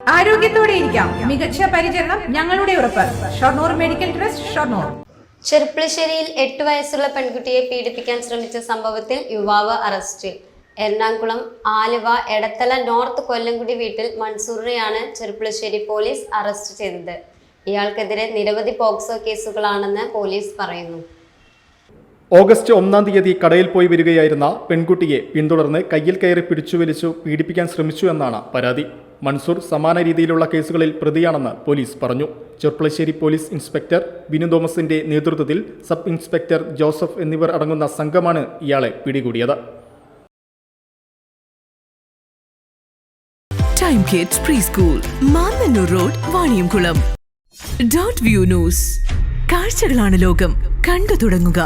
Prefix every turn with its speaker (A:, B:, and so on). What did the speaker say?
A: ആരോഗ്യത്തോടെ ഇരിക്കാം. മികച്ച പരിചരണം ഞങ്ങളുടെ ഉറപ്പ്. Shoranur medical trust Shoranur.
B: ചെർപ്പളശ്ശേരിയിൽ എട്ട് വയസ്സുള്ള പെൺകുട്ടിയെ പീഡിപ്പിക്കാൻ ശ്രമിച്ച സംഭവത്തിൽ യുവാവ് അറസ്റ്റ്. എറണാകുളം ആലുവ എടത്തല നോർത്ത് കൊല്ലംകുടി വീട്ടിൽ മൻസൂറിനെയാണ് ചെർപ്പളശ്ശേരി പോലീസ് അറസ്റ്റ് ചെയ്തത്. ഇയാൾക്കെതിരെ നിരവധി പോക്സോ കേസുകളാണെന്ന് പോലീസ് പറയുന്നു.
C: ഓഗസ്റ്റ് ഒന്നാം തീയതി കടയിൽ പോയി വരികയായിരുന്ന പെൺകുട്ടിയെ പിന്തുടർന്ന് കയ്യിൽ കയറി പിടിച്ചു വലിച്ചു പീഡിപ്പിക്കാൻ ശ്രമിച്ചു എന്നാണ് പരാതി. മൻസൂർ സമാന രീതിയിലുള്ള കേസുകളിൽ പ്രതിയാണെന്ന് പോലീസ് പറഞ്ഞു. ചെർപ്പളശ്ശേരി പോലീസ് ഇൻസ്പെക്ടർ ബിനു തോമസിന്റെ നേതൃത്വത്തിൽ സബ് ഇൻസ്പെക്ടർ ജോസഫ് എന്നിവർ അടങ്ങുന്ന സംഘമാണ് ഇയാളെ പിടികൂടിയത്.
D: Time kids preschool road Vaniyamkulam view news കാഴ്ചകളാണ് ലോകം. കണ്ടു തുടങ്ങുക.